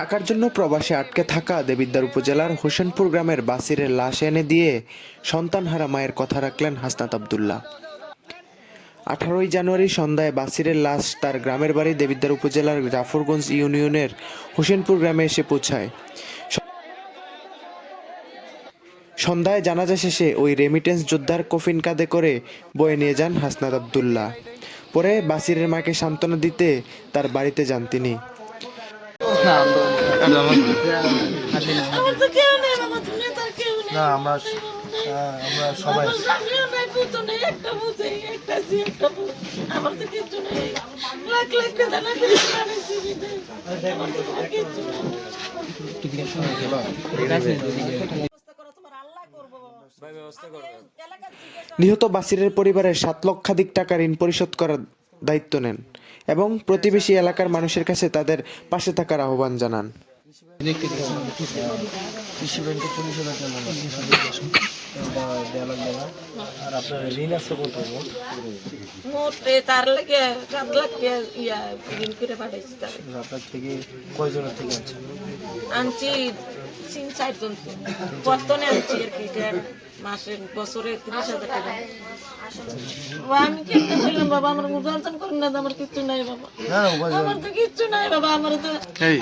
টাকার জন্য প্রবাসে আটকে থাকা দেবিদ্বার উপজেলার হোসেনপুর গ্রামের বাসিরের লাশ এনে দিয়ে সন্তানহারা মায়ের কথা রাখলেন হাসনাত আবদুল্লাহ। আঠারোই জানুয়ারি সন্ধ্যায় বাসিরের লাশ তার গ্রামের বাড়ি দেবিদ্বার উপজেলার জাফরগঞ্জ ইউনিয়নের হোসেনপুর গ্রামে এসে পৌঁছায়। সন্ধ্যায় জানাজা শেষে ওই রেমিটেন্স যোদ্ধার কফিন কাঁধে করে বয়ে নিয়ে যান হাসনাত আবদুল্লাহ। পরে বাসিরের মাকে সান্ত্বনা দিতে তার বাড়িতে যান তিনি। না আমরা আমরা সবাই জিজ্ঞাসা নিহত বাসিরের পরিবারের সাত লক্ষাধিক টাকা ঋণ পরিশোধ করার দায়িত্ব নেন এবং প্রতিবেশী এলাকার মানুষের কাছে তাদের পাশে থাকার আহ্বান জানান। কৃষি ব্যাংকে চল্লিশ হাজার টাকা লোন আছে এটা দেড় লাখ টাকা আর আপনার ঋণ আছে কত? মোট? মোটে তার লাগে সাত লাখ ইয়া ঋণ করে পাঠাইছি তার। আপনার থেকে কয়জনের থেকে আছে আনছি তিন চারজন বর্তনে আনছি আর কি মাসে বছরে তিরিশ হাজার টাকা। আমি বললাম বাবা আমার করেন না আমার কিচ্ছু নাই বাবা। আমার তো কিচ্ছু নাই বাবা আমার তো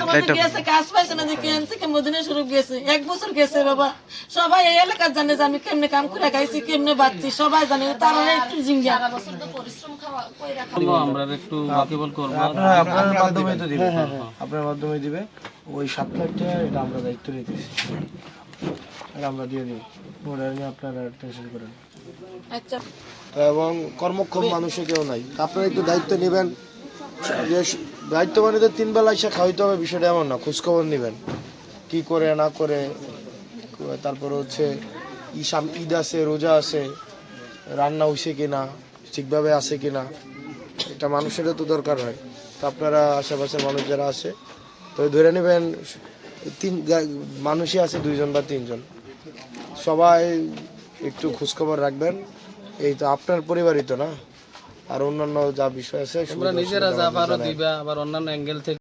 আমার তো গেছে কাজ পাইছে না যে কেন থেকে মদিনা স্বরূপ গেছে। এক বছর গেছে বাবা। সবাই এই এলাকার জানে যে আমি কেমনে কাম করে খাইছি কেমনে বাঁচছি সবাই জানে তারা একটু জিঙ্গা আমরা একটু ওয়াকিবল করব। আপনার আপনার মাধ্যমে তো দিবে আপনার মাধ্যমে দিবে ওই সাত লাখ টাকা এটা আমরা দায়িত্ব নিতেছি। আমরা দিয়ে দিই। নিয়ে আপনারা টেনশন করেন আচ্ছা। এবং কর্মক্ষম মানুষও কেউ নাই। আপনারা একটু দায়িত্ব নেবেন। যে দায়িত্ব মানে তো তিন বেলা এসে খাওয়াইতে হবে বিষয়টা এমন না। খোঁজখবর নেবেন। কি করে না করে তারপরে হচ্ছে ই সাম- ঈদ আছে রোজা আছে রান্না হইছে কিনা ঠিকভাবে আছে কিনা এটা মানুষেরও তো দরকার হয়। তো আপনারা আশেপাশের মানুষ যারা আছে তো ধরে নেবেন তিন মানুষই আছে দুইজন বা তিনজন। সবাই একটু খোঁজখবর রাখবেন। এই তো আপনার পরিবারই তো না? আর অন্যান্য যা বিষয় আছে নিজেরা যা পারো দিবা আবার অন্যান্য অ্যাঙ্গেল থেকে